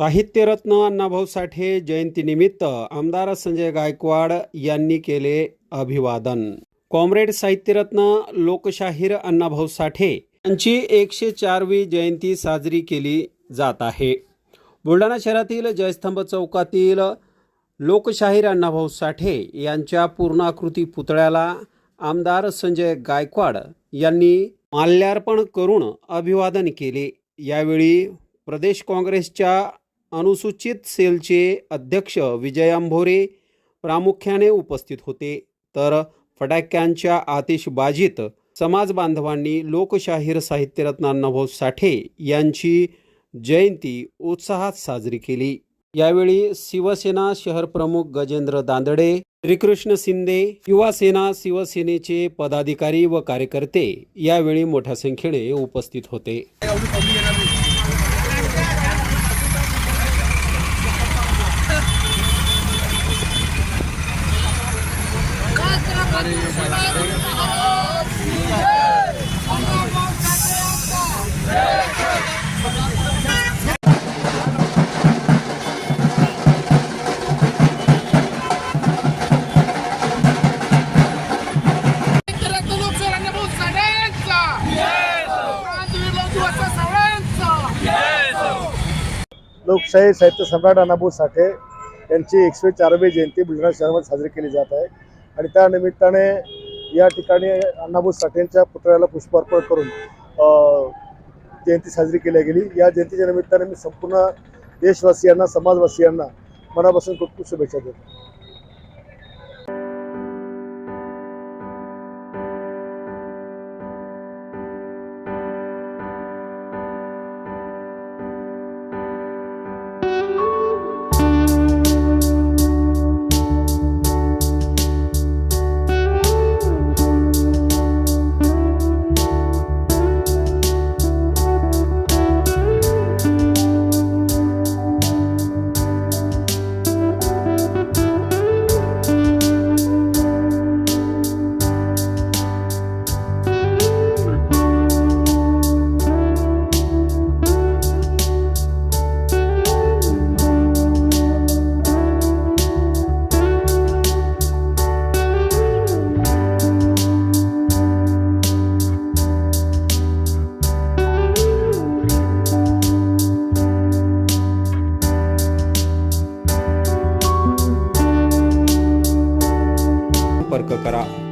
साहित्यरत्न अण्णाभाऊ साठे जयंतीनिमित्त आमदार संजय गायकवाड यांनी केले अभिवादन. कॉम्रेड साहित्यरत्न लोकशाहीर अण्णाभाऊ साठे यांची एकशे चारवी जयंती साजरी केली जात आहे. बुलढाणा शहरातील जयस्तंभ चौकातील लोकशाहीर अण्णाभाऊ साठे यांच्या पूर्णाकृती पुतळ्याला आमदार संजय गायकवाड यांनी माल्यार्पण करून अभिवादन केले. यावेळी प्रदेश काँग्रेसच्या अनुसूचित सेलचे अध्यक्ष विजय अंभोरे प्रामुख्याने उपस्थित होते. तर फटाक्यांच्या आतिषबाजीत समाज बांधवांनी लोकशाहीर साहित्यरत्न अण्णाभाऊ साठे यांची जयंती उत्साहात साजरी केली. यावेळी शिवसेना शहर प्रमुख गजेंद्र दांदडे श्रीकृष्ण शिंदे युवासेना शिवसेनेचे पदाधिकारी व कार्यकर्ते यावेळी मोठ्या संख्येने उपस्थित होते. लोकशाही साहित्य सम्राट अनाभू साठे यांची एकशे चारवी जयंती बुलढाणा शहरामध्ये साजरी केली जात आहे. आणि त्या निमित्ताने या ठिकाणी अण्णाभाऊ साठेंच्या पुतळ्याला पुष्प अर्पण करून जयंती साजरी केली गेली. या जयंतीच्या निमित्ताने मी संपूर्ण देशवासियांना समाजवासियांना मनापासून खूप खूप शुभेच्छा देतो. 中から